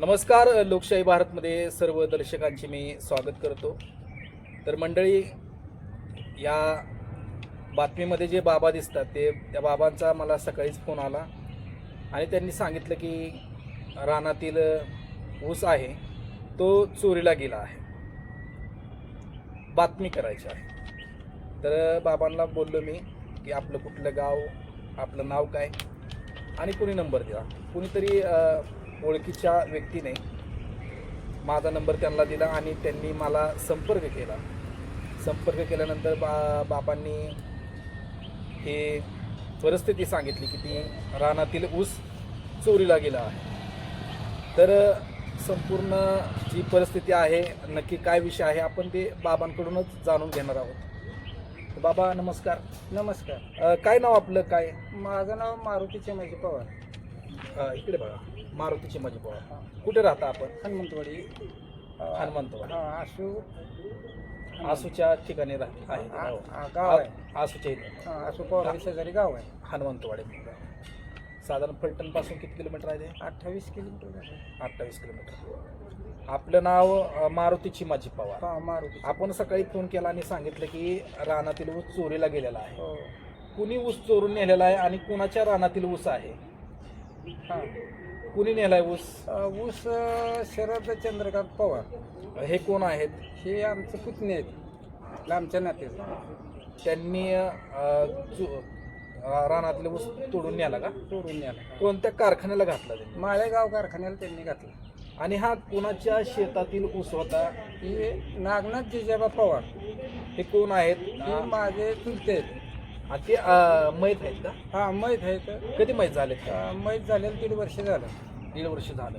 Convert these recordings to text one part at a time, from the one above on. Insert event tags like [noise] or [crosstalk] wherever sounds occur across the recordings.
नमस्कार लोकशाही भारतमध्ये सर्व दर्शकांचे मी स्वागत करतो. तर मंडळी या बातमीमध्ये जे बाबा दिसतात ते त्या बाबांचा मला सकाळीच फोन आला आणि त्यांनी सांगितलं की रानातील ऊस आहे तो चोरीला गेला आहे. बातमी करायची आहे. तर बाबांना बोललो मी की आपलं कुठलं गाव आपलं नाव काय? आणि कोणी नंबर दिला? कुणीतरी ओळखीच्या व्यक्तीने माझा नंबर त्यांना दिला आणि त्यांनी मला संपर्क केला. संपर्क केल्यानंतर बा बाबांनी हे परिस्थिती सांगितली की ती रानातील ऊस चोरीला गेला आहे. तर संपूर्ण जी परिस्थिती आहे नक्की काय विषय आहे आपण ते बाबांकडूनच जाणून घेणार आहोत. बाबा नमस्कार. नमस्कार. अ, काय नाव आपलं? काय? माझं नाव मारुती चेमाजी पवार. इकडे बघा मारुतीची माझी पवार कुठे राहता आपण? हनुमंतवाडी. हनुमंतवाडी. हा, आशू आसूच्या ठिकाणी राहते आहे आ- गाव. आहे. आसूच्या इथे. हा, आशू पवार शेजारी गाव आहे. हनुमंतवाडी साधारण फलटणपासून किती किलोमीटर आहे ते? अठ्ठावीस किलोमीटर. अठ्ठावीस किलोमीटर. आपलं नाव अ, मारुती चिमाजी पवार. हा मारुती आपण सकाळी फोन केला आणि सांगितलं की रानातील ऊस चोरीला गेलेला आहे. हो. कुणी ऊस चोरून नेलेला आहे आणि कुणाच्या रानातील ऊस आहे? हा. कुणी नेलाय ऊस? ऊस अं, शरद चंद्रकांत पवार. हे कोण आहेत? हे आमचे पुतणे आहेत. लांबच्या नात्याचे त्यांनी अ, चो- अ, रानातले ऊस तोडून नेला का? चोरून न्याला कोणत्या कारखान्याला घातला त्यांनी? माळेगाव कारखान्याला त्यांनी घातलं. आणि हा कुणाच्या शेतातील ऊस होता? हे नागनाथ जिजाबा पवार. हे कोण आहेत? हे अ, माझे चुलते आहेत. आ, ते अ, मैत आहेत का? हा मैत आहेत. कधी मैत झाले अं, मैत झालेलं दीड वर्ष झालं. दीड वर्ष झालं.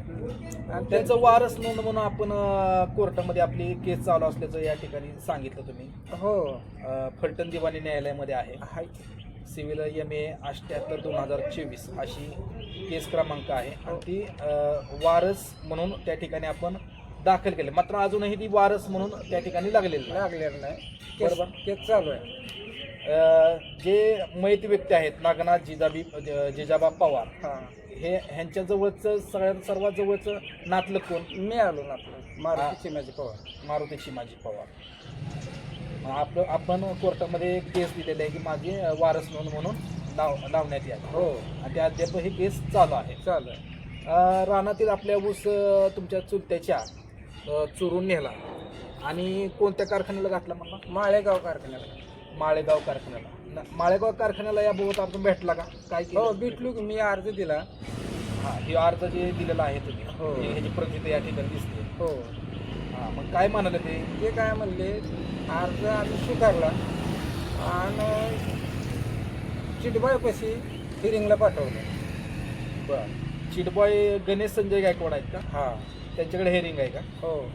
आणि त्यांचं वारस नोंद म्हणून आपण अ, कोर्टामध्ये आपली केस चालू असल्याचं या ठिकाणी सांगितलं तुम्ही. हो. अ, फलटण दिवाणी न्यायालयामध्ये आहे. हाय. सिव्हिल एम ए अठ्ठ्याहत्तर दोन हजार चोवीस अशी केस क्रमांक आहे. आणि ती अ, वारस म्हणून त्या ठिकाणी आपण दाखल केले. मात्र अजूनही ती वारस म्हणून त्या ठिकाणी लागलेली नाही. लागलेलं नाही. केस बरोबर. केस चालू आहे. जे मैत व्यक्ती आहेत नागनाथ जिजाबी जिजाबा पवार हा. हे ह्यांच्या जवळचं सगळ्यात सर्वात जवळचं नातलं कोण? मी आलो ना आपलं मारुती चिमाजी पवार. मारुती चिमाजी पवार. आपलं आपण कोर्टामध्ये केस दिलेली आहे की माझी वारस नोंद म्हणून लाव लावण्यात यावी हो. आणि ते अद्याप हे केस चालू आहे. चालू आहे. रानातील आपल्या ऊस तुमच्या चुलत्याच्या चोरून नेला. आणि कोणत्या कारखान्याला घातला मला माळेगाव कारखान्याला. माळेगाव कारखान्याला. न- माळेगाव कारखान्याला या बाबत आपण भेटला का? काय हो भेटलो की मी अर्ज दिला. हा हे अर्ज जे दिलेला आहे तुम्ही हो. हे- ह्याची प्रती या ठिकाणी दिसते. हो. हा मग काय म्हणाले ते? ते काय म्हणले अर्ज आम्ही स्वीकारला. आणि चिटबाळपाशी हिरिंगला पाठवलं. बर. चिटबॉय गणेश संजय गायकवाड आहेत का? हा. त्यांच्याकडे हेरिंग आहे का? हो.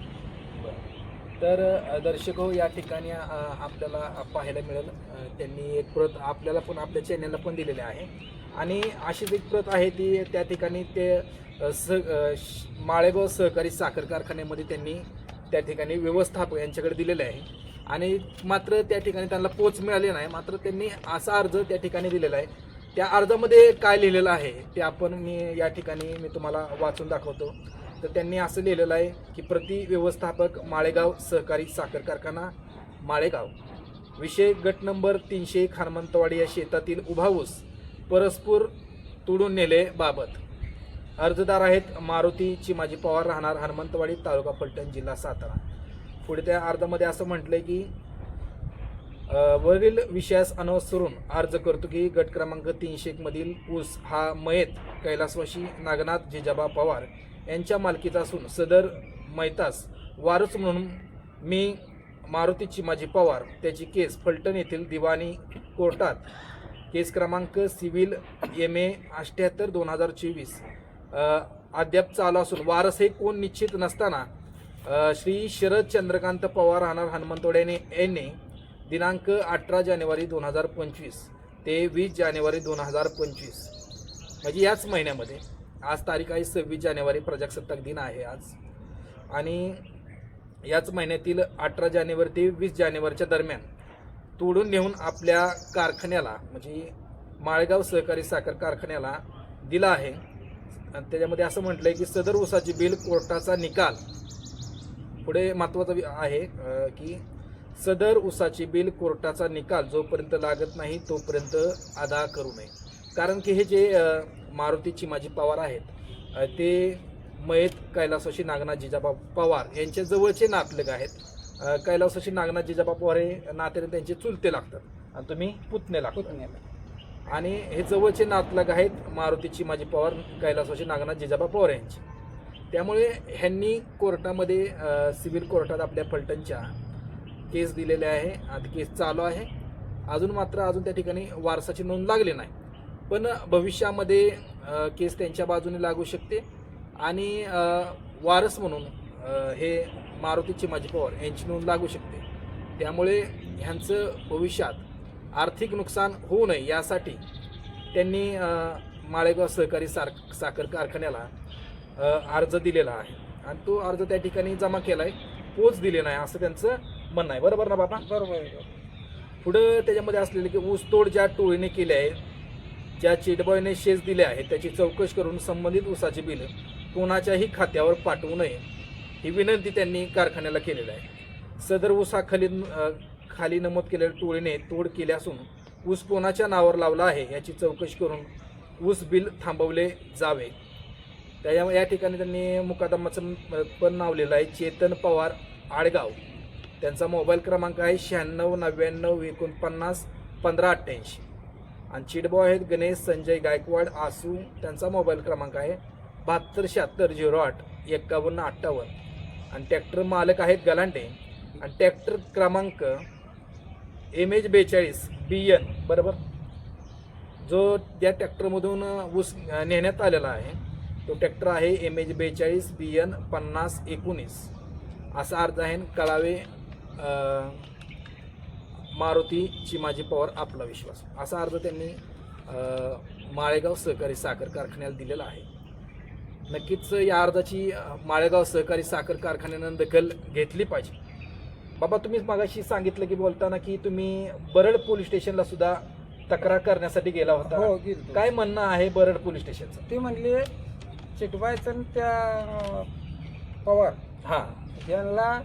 तर दर्शक हो या ठिकाणी आपल्याला पाहायला मिळेल. त्यांनी एक प्रत आपल्याला पण आपल्या चॅनलला पण दिलेली आहे. आणि अशीच एक प्रत आहे ती त्या ठिकाणी ते स श- माळेगाव सहकारी साखर कारखान्यामध्ये त्यांनी त्या ठिकाणी व्यवस्थापक यांच्याकडे दिलेले आहे. आणि मात्र त्या ठिकाणी त्यांना पोच मिळाली नाही. मात्र त्यांनी असा अर्ज त्या ठिकाणी दिलेला आहे. त्या अर्जामध्ये काय लिहिलेलं आहे ते आपण मी या ठिकाणी मी तुम्हाला वाचून दाखवतो. तर त्यांनी असं लिहिलेलं आहे की प्रति व्यवस्थापक माळेगाव सहकारी साखर कारखाना माळेगाव. विषय गट नंबर तीनशे एक हनुमंतवाडी या शेतातील उभा ऊस परस्पर तोडून नेले बाबत. अर्जदार आहेत मारुती चिमाजी पवार राहणार हनुमंतवाडी तालुका फलटण जिल्हा सातारा. पुढे त्या अर्जामध्ये असं म्हटलंय की वरील विषयास अनुसरून अर्ज करतो की गट क्रमांक तीनशे एक मधील ऊस हा मयत कैलासवाशी नागनाथ जिजाबा पवार यांच्या मालकीचा असून सदर मैतास वारस म्हणून मी मारुती चिमाजी पवार. त्याची केस फलटण येथील दिवाणी कोर्टात. केस क्रमांक सिव्हिल एम ए अठ्ठ्याहत्तर दोन हजार चोवीस. अद्याप चालू असून वारस हे कोण निश्चित नसताना श्री शरद चंद्रकांत पवार राहणार हनुमंतोड्याने यांनी दिनांक अठरा जानेवारी दोन हजार पंचवीस ते वीस जानेवारी दोन हजार पंचवीस. म्हणजे याच महिन्यामध्ये आज तारीख आहे सव्वीस जानेवारी प्रजासत्ताक दिन आहे आज. आणि याच महिन्यातील अठरा जानेवारी ते वीस जानेवारीच्या दरम्यान तोडून नेऊन आपल्या कारखान्याला म्हणजे माळेगाव सहकारी साखर कारखान्याला दिला आहे. आणि त्याच्यामध्ये असं म्हटलं आहे की सदर ऊसाची बिल कोर्टाचा निकाल. पुढे महत्त्वाचा आहे की सदर ऊसाची बिल कोर्टाचा निकाल जोपर्यंत लागत नाही तोपर्यंत अदा करू नये. कारण की हे जे अं, मारुती चिमाजी पवार आहेत ते मयत कैलासवाशी नागनाथ जिजाबा पवार यांच्या जवळचे नातलग आहेत. अं, कैलासवाशी नागनाथ जिजाबा पवार हे नात्याने त्यांचे चुलते लागतात. आणि तुम्ही पुतणे लागतात. पुतण्याला आणि हे जवळचे नातलग आहेत मारुती चिमाजी पवार कैलासवासी नागनाथ जिजाबा पवार यांचे. त्यामुळे ह्यांनी कोर्टामध्ये सिव्हिल कोर्टात आपल्या फलटणच्या केस दिलेले आहे. आता केस चालू आहे. अजून मात्र अजून त्या ठिकाणी वारसाची नोंद लागली नाही. पण भविष्यामध्ये केस त्यांच्या बाजूने लागू शकते. आणि वारस म्हणून हे मारुती चिमाजी पवार यांची नोंद लागू शकते. त्यामुळे ह्यांचं भविष्यात आर्थिक नुकसान होऊ नये यासाठी त्यांनी माळेगाव सहकारी सार साखर कारखान्याला अर्ज दिलेला आहे. आणि तो अर्ज त्या ठिकाणी जमा केला आहे पोच दिले नाही असं त्यांचं म्हणणं आहे. बरोबर ना बाबा बरोबर. पुढं त्याच्यामध्ये असलेले की ऊसतोड ज्या टोळीने केली आहे ज्या चिटबॉयने शेज दिले आहे त्याची चौकशी करून संबंधित ऊसाची बिल कोणाच्याही खात्यावर पाठवू नये ही विनंती त्यांनी कारखान्याला केलेली आहे. सदर ऊसाखाली खाली नमूद केलेल्या टोळीने तोड केली असून ऊस कोणाच्या नावावर लावला आहे याची चौकशी करून ऊस बिल थांबवले जावे. त्याच्यामुळे या ठिकाणी त्यांनी मुकादमाचं पण नाव लिहिलं आहे चेतन पवार आडगाव. त्यांचा मोबाईल क्रमांक आहे शहाण्णव नव्याण्णव एकोणपन्नास पंधरा अठ्ठ्याऐंशी. आणि चिडबॉय आहेत गणेश संजय गायकवाड आसू त्यांचा मोबाईल क्रमांक आहे बहात्तर शहात्तर झिरो आठ एक्कावन्न अठ्ठावन्न. आणि ट्रॅक्टर मालक आहेत गलांटे आणि ट्रॅक्टर क्रमांक एम एच बेचाळीस बी एन बरोबर? जो त्या ट्रॅक्टरमधून ऊस नेण्यात आलेला आहे तो ट्रॅक्टर आहे एम एच बेचाळीस बी एन पन्नास एकोणीस. असा अर्ज आहे कळावे अं, मारुती चिमाजी पवार आपला विश्वास. असा अर्ज त्यांनी माळेगाव सहकारी साखर कारखान्याला दिलेला आहे. नक्कीच या अर्जाची माळेगाव सहकारी साखर कारखान्यानं दखल घेतली पाहिजे. बाबा तुम्हीच मागाशी सांगितलं की बोलताना की तुम्ही बरड पोलीस स्टेशनला सुद्धा तक्रार करण्यासाठी गेला होता. हो काय म्हणणं आहे बरड पोलीस स्टेशनचं? ते म्हणले चिटबायचं आणि त्या पवार. हां. यांना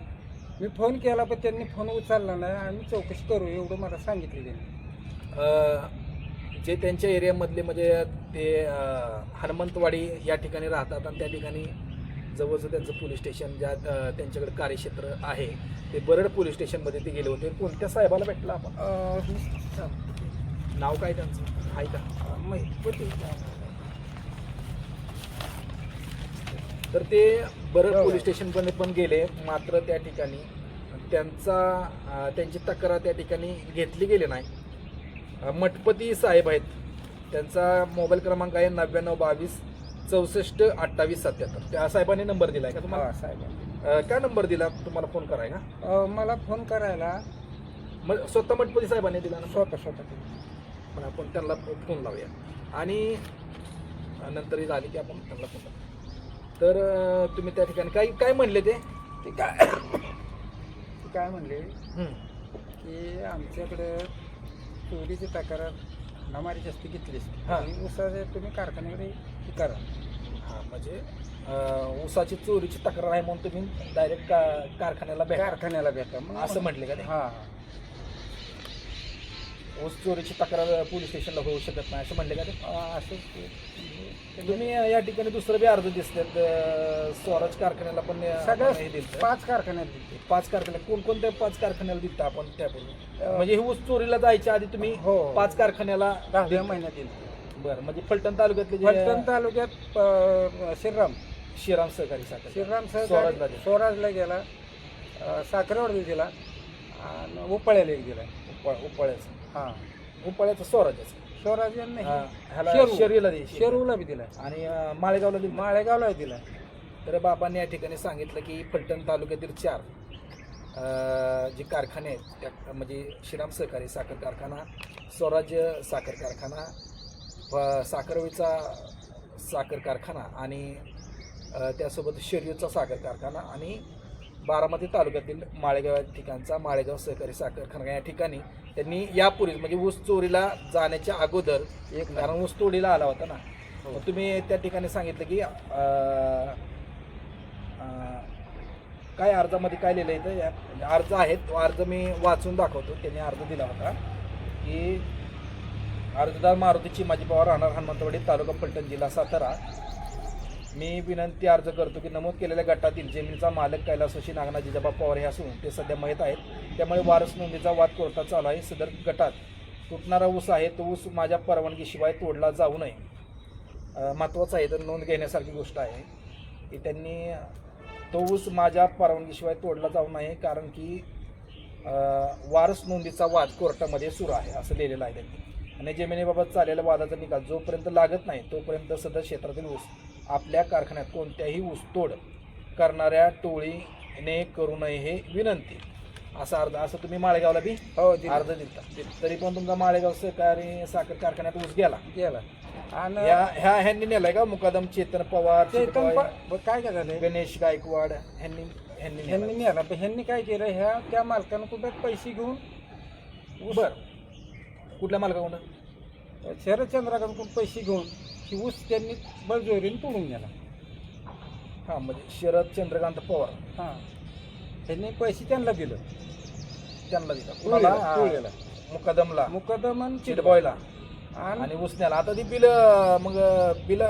मी फोन केला पण त्यांनी फोन उचलला नाही. आम्ही चौकशी करू एवढं मला सांगितलं त्यांनी. अ, जे त्यांच्या एरियामधले म्हणजे ते अ, हनुमंतवाडी या ठिकाणी राहतात आणि त्या ठिकाणी जवळचं त्यांचं पोलीस स्टेशन ज्या अ, त्यांच्याकडे कार्यक्षेत्र आहे ते बरड पोलीस स्टेशनमध्ये ते गेले होते. कोणत्या साहेबाला भेटला आपण? अं, नाव काय त्यांचं? आहे का? माहीत होती. तर ते बरड हो. पोलीस स्टेशनमध्ये पण गेले. मात्र त्या ठिकाणी त्यांचा त्यांची तक्रार त्या ठिकाणी घेतली गेली नाही. मठपती साहेब आहेत. त्यांचा मोबाईल क्रमांक आहे नव्याण्णव बावीस चौसष्ट अठ्ठावीस सत्याहत्तर. त्या साहेबांनी नंबर दिलाय का तुम्हाला? साहेब अ, काय नंबर दिला? तुम्हाला फोन करायला मला फोन करायला मग स्वतः मठपती साहेबांनी दिला ना? स्वतः स्वतः पण आपण त्यांना फोन लावूया. आणि नंतर ही झाली की आपण त्यांना फोन लावूया तर तुम्ही त्या ठिकाणी काय काय म्हणले ते? ते काय ते काय म्हणले. की आमच्याकडं चोरीची तक्रार नमारी जास्त घेतलीच हा. आणि उसाचे तुम्ही कारखान्याकडे हे करा. हा म्हणजे अ, ऊसाची चोरीची तक्रार आहे म्हणून तुम्ही डायरेक्ट का कारखान्याला भेटा. कारखान्याला भेटा. मग असं म्हटले का ते? हा. ऊस चोरीची तक्रार पोलीस स्टेशनला होऊ शकत नाही असं म्हणले का ते? म्हणजे तुम्ही या ठिकाणी दुसरं बी अर्ज दिसतात स्वराज कारखान्याला पण हे. पाच कारखान्यात दिली पाच कारखान्या कोणकोणत्या पाच कारखान्याला दिलता आपण त्यापूर्वी? म्हणजे हे ऊस चोरीला जायच्या आधी तुम्ही हो. पाच कारखान्याला दहाव्या महिन्यात दिली बरं म्हणजे फलटण तालुक्यातले फलटण तालुक्यात श्रीराम. श्रीराम सहकारी साखर श्रीराम सहकारी दिली. स्वराजला गेला अं, साखरेवाडीला दिला आणि उपळ्याला एक दिला. उपाळ उपाळ्याचं. हा. उपाळ्याचं स्वराज्याचं स्वराज यांना हा, नाही ह्याला शेरू. शरीला दे. शेरूला बी दिला. आणि अं, माळेगावला दिली. माळेगावला दिला. तर बाबांनी या ठिकाणी सांगितलं की फलटण तालुक्यातील चार अं, जे कारखाने आहेत त्या म्हणजे श्रीराम सहकारी साखर कारखाना स्वराज्य साखर कारखाना व साखरवीचा साखर कारखाना आणि अं, त्यासोबत शर्यूचा साखर कारखाना आणि बारामती तालुक्यातील माळेगाव या ठिकाणचा माळेगाव सहकारी साखर कारखाना या ठिकाणी त्यांनी यापूर्वी म्हणजे ऊस चोरीला जाण्याच्या अगोदर एक कारण ऊस तोडीला आला होता ना. हो. मग तुम्ही त्या ठिकाणी सांगितलं की अं, अं, काय अर्जामध्ये काय लिहिलं इथं? या म्हणजे अर्ज आहेत तो अर्ज मी वाचून दाखवतो. त्यांनी अर्ज दिला होता की अर्जदार मारुती चिमाजी पवार राहणार हनुमंतवाडी तालुका फलटण जिल्हा सातारा. मी विनंती अर्ज करतो की नमूद केलेल्या गटातील जमिनीचा मालक कैलासोशी नागना जिजाबा पवार हे असून ते सध्या मयत आहेत. त्यामुळे वारस नोंदीचा वाद कोर्टात चालू आहे. सदर गटात तुटणारा ऊस आहे. तो ऊस माझ्या परवानगीशिवाय तोडला जाऊ नये. महत्त्वाचा महत्त्वाचं आहे. तर नोंद घेण्यासारखी गोष्ट आहे. की त्यांनी तो ऊस माझ्या परवानगीशिवाय तोडला जाऊ नये कारण की वारस नोंदीचा वाद कोर्टामध्ये सुरू आहे. असं लिहिलेलं आहे त्यांनी. आणि जमिनीबाबत चाललेल्या वादाचा निकाल जोपर्यंत लागत नाही तोपर्यंत सदर क्षेत्रातील ऊस आपल्या कारखान्यात कोणत्याही ऊसतोड करणाऱ्या टोळीने करू नये हे विनंती. असा अर्ज असं तुम्ही माळेगावला बी? हो. अर्ज दिलता. तरी पण तुमचा माळेगाव सहकारी साखर कारखान्यात ऊस गेला. गेला. आणि ह्या ह्या ह्यांनी नेलाय का मुकादम चेतन पवार चेतन चिटकॉय, प- ब- काय काय झालंय? गणेश गायकवाड ह्यांनी ह्यांनी ह्यांनी. मिळाला पण ह्यांनी काय केलं? ह्या त्या मालकानं कुठे पैसे घेऊन ऊस बर. कुठल्या मालकाकडून? शरदचंद्राकडून पैसे घेऊन ही ऊस त्यांनी बळजोरीने तोडून गेला हा म्हणजे शरद चंद्रकांत पवार. हां. त्यांनी पैसे त्यांना दिलं. त्यांना दिला. मुकादमला. मुकदम आणि चिटबॉयला आणि आणि उसण्याला आता ती बिल मग बिल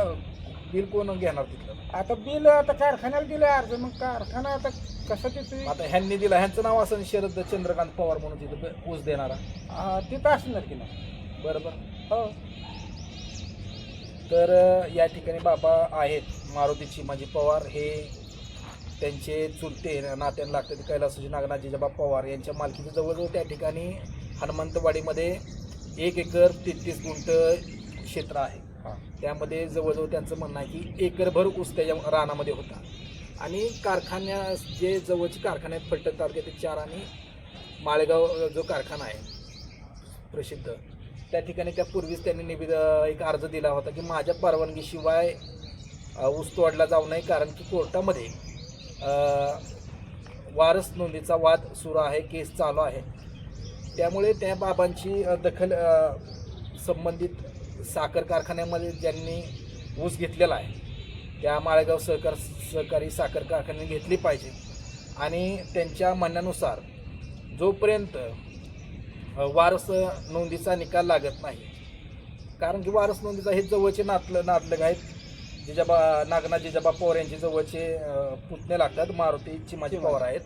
बिल कोण घेणार तिथलं? आता बिल आता कारखान्याला दिलं अर्ज. मग कारखाना आता कसं देतोय? आता ह्यांनी दिला. ह्यांचं नाव असं शरद चंद्रकांत पवार म्हणून तिथं ऊस देणारा. तिथं असणार की नाही? बरोबर हो. तर या ठिकाणी बाबा आहेत. मारुतीची माझी पवार हे त्यांचे चुलते नात्यानं लागतात कैलासजी नागनाथ जिजाबा पवार. यांच्या मालकीच्या जवळजवळ त्या ठिकाणी हनुमंतवाडीमध्ये एक एकर तेहतीस गुंठ क्षेत्र आहे. त्यामध्ये जवळजवळ त्यांचं म्हणणं आहे की एकरभर ऊस त्याच्या रानामध्ये होता. आणि कारखान्या जे जवळचे कारखाने आहेत फलटण तालुक्यातील चार आणि माळेगाव जो कारखाना आहे प्रसिद्ध. त्या ठिकाणी त्या पूर्वीच त्यांनी निवेद एक अर्ज दिला होता की माझ्या परवानगीशिवाय अ, ऊस तोडला जाऊ नये कारण की कोर्टामध्ये वारस नोंदीचा वाद सुरू आहे केस चालू आहे. त्यामुळे त्या बाबांची दखल संबंधित साखर कारखान्यामध्ये ज्यांनी ऊस घेतलेला आहे त्या माळेगाव सहकार सहकारी साखर कारखान्याने घेतली पाहिजे. आणि त्यांच्या म्हणण्यानुसार जोपर्यंत वारस नोंदीचा निकाल लागत नाही. कारण की वारस नोंदीचा हे जवळचे नातलं नातलग आहेत. जिजाबा नागनाथ जिजाबा पवार यांचे जवळचे पुतणे लागतात. मारुती चिमाजी पवार आहेत.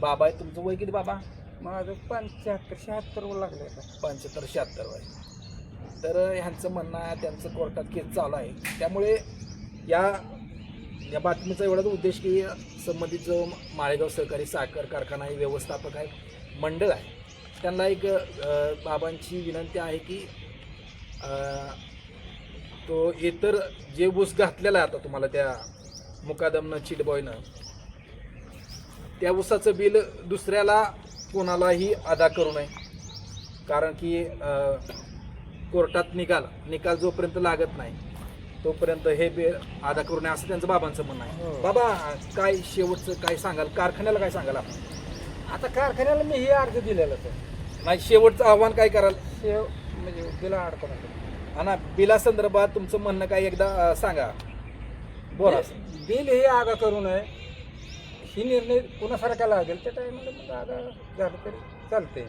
बाबा आहेत. तुमचं वय किती बाबा? माझं पंच्याहत्तर शहात्तर लागले पंच्याहत्तर शहात्तर वय. तर ह्यांचं म्हणणं आहे त्यांचं कोर्टात केस चालू आहे. त्यामुळे या या बातमीचा एवढाच उद्देश की संबंधित जो माळेगाव सहकारी साखर कारखाना आहे व्यवस्थापक आहे मंडळ आहे त्यांना एक बाबांची विनंती आहे की तो इतर जे ऊस घातलेला आहे आता तुम्हाला त्या मुकादमनं चिडबॉयनं त्या ऊसाचं बिल दुसऱ्याला कोणालाही अदा करू नये. कारण की कोर्टात निकाल निकाल जोपर्यंत लागत नाही तोपर्यंत हे बिल अदा करू नये असं त्यांचं बाबांचं म्हणणं आहे. हो. बाबा काय शेवटचं काय सांगाल? कारखान्याला काय सांगाल आपण? आता कारखान्याला मी हे अर्ज दिलेला तर नाही शेवटचं आव्हान काय कराल? शेव म्हणजे बिला अडकवणार आणि बिलासंदर्भात तुमचं म्हणणं काय एकदा अ, सांगा. बोला. बिल हे आगा करू नये. ही निर्णय कुणासारखा लागेल त्या टायमाला मग आगा झालं तरी चालते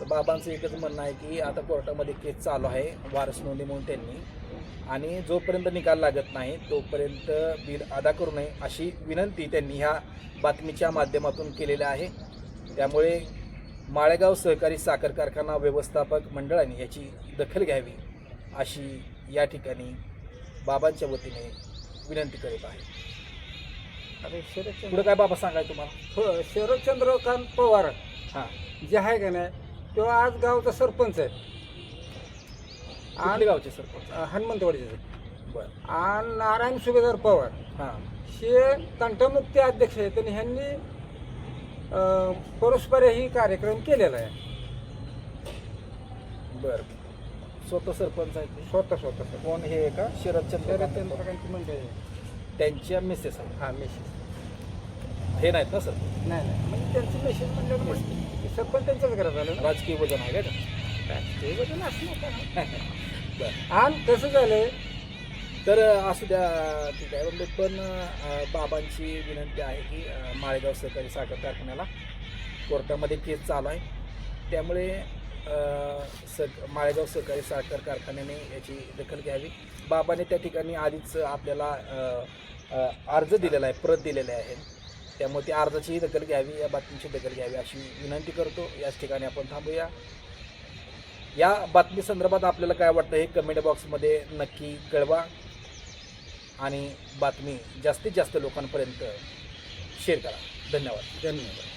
तर बाबांचं एकच म्हणणं आहे की आता कोर्टामध्ये केस चालू आहे वारस नोंदी म्हणून त्यांनी. आणि जोपर्यंत निकाल लागत नाही तोपर्यंत बिल अदा करू नये अशी विनंती त्यांनी ह्या बातमीच्या माध्यमातून केलेली आहे. त्यामुळे माळेगाव सहकारी साखर कारखाना व्यवस्थापक मंडळाने याची दखल घ्यावी अशी या ठिकाणी बाबांच्या वतीने विनंती करीत आहे. शरदचंद्र पुढे काय बाबा सांगाय तुम्हाला? हो शरदचंद्रकांत पवार. हां. जे आहे का नाही तो आज गावचा सरपंच आहे. आणि गावचे सरपंच? हनुमंतवाडीचे बरं. आणि नारायण सुभेदार पवार. हां. हे तंटमुक्ती अध्यक्ष आहेत आणि ह्यांनी अं, परस्पर ही कार्यक्रम केलेला आहे. बरं. स्वतः सरपंच आहेत ते. स्वतः स्वतः स्वतः. कोण हे का? शरदचंद्र शरदचंद्रकांतची मंडळी आहे. त्यांच्या मिसेस आहेत. हा मेसेज हे नाहीत ना सर? नाही नाही. म्हणजे त्यांचं मेसेज म्हणलं सरपंच त्यांच्याच घरात झालं ना. राजकीय वजन आहे का? ते वजन असणार. का? [laughs] बरं. आणि कसं झालंय तर असू द्या ठीक आहे. म्हणजे पण बाबांची विनंती आहे की माळेगाव सहकारी साखर कारखान्याला कोर्टामध्ये केस चालू आहे. त्यामुळे सग स माळेगाव सहकारी साखर कारखान्याने याची दखल घ्यावी. बाबाने त्या ठिकाणी आधीच आपल्याला अर्ज दिलेला आहे प्रत दिलेले आहे. त्यामुळे त्या अर्जाचीही दखल घ्यावी या बातमीची दखल घ्यावी अशी विनंती करतो. याच ठिकाणी आपण थांबूया. या बातमी संदर्भात आपल्याला काय वाटतं हे कमेंट बॉक्समध्ये नक्की कळवा. आणि बातमी जास्तीत जास्त लोकांपर्यंत शेअर करा. धन्यवाद. धन्यवाद.